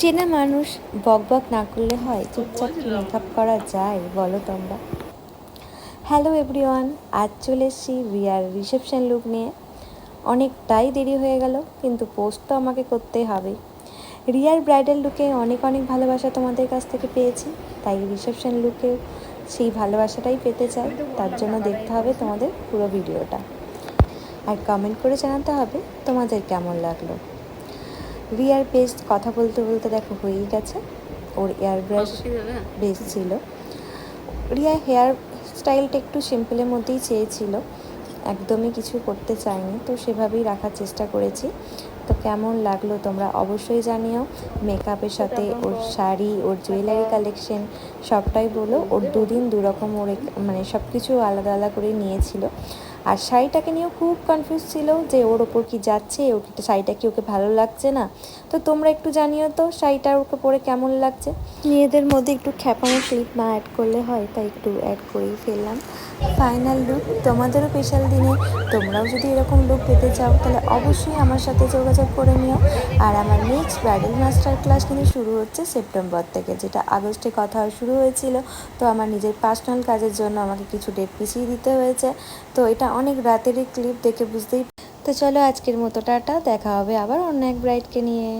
চেনা মানুষ বকবক না করলে হয় চুপচাপ মেকআপ করা যায় বলো তোমরা। হ্যালো এভরিওয়ান আজ চলে এসেছি রিয়ার রিসেপশন লুক নিয়ে। অনেকটাই দেরি হয়ে গেল কিন্তু পোস্ট তো আমাকে করতেই হবে। রিয়ার ব্রাইডাল লুকে অনেক অনেক ভালোবাসা তোমাদের কাছ থেকে পেয়েছি তাই রিসেপশন লুকে সেই ভালোবাসাটাই পেতে চাই তার জন্য দেখতে হবে তোমাদের পুরো ভিডিওটা। আর কমেন্ট করে জানাতে হবে তোমাদের কেমন লাগল। রিয়ার বেস্ট কথা বলতে বলতে দেখো হয়েই গেছে। ওর এয়ার ব্রাশ বেস্ট ছিল। রিয়া হেয়ার স্টাইলটা একটু সিম্পলের মধ্যেই চেয়েছিল। একদমই কিছু করতে চায়নি তো সেভাবেই রাখার চেষ্টা করেছি। তো কেমন লাগল তোমরা অবশ্যই জানিও। মেকআপের সাথে ওর শাড়ি ওর জুয়েলারি কালেকশন সবটাই বলো। ওর দুদিন দুরকম ওর মানে সব কিছু আলাদা আলাদা করে নিয়েছিল। আর শাড়িটাকে নিয়েও খুব কনফিউজ ছিল যে ওর ওপর কি যাচ্ছে ওর কি শাড়িটা কি ওকে ভালো লাগছে না। তো তোমরা একটু জানিও তো শাড়িটা ওকে পরে কেমন লাগছে। মেয়েদের মধ্যে একটু খ্যাপানো ক্লিপ না অ্যাড করলে হয় তাই একটু অ্যাড করেই ফেললাম। ফাইনাল লুক তোমাদেরও স্পেশাল দিনে তোমরাও যদি এরকম লুক পেতে চাও তাহলে অবশ্যই আমার সাথে যোগাযোগ করে নিও। আর আমার নেক্সট ব্রাইডাল মাস্টার ক্লাস কিন্তু শুরু হচ্ছে সেপ্টেম্বর থেকে, যেটা আগস্টে কথা শুরু হয়েছিল। তো আমার নিজের পার্সোনাল কাজের জন্য আমাকে কিছু ডেট পিছিয়ে দিতে হয়েছে। তো এটা অনেক রাতেরই ক্লিপ দেখে বুঝতেই তো চলো আজকের মতো টাটা, দেখা হবে আবার অন্য এক ব্রাইডকে নিয়ে।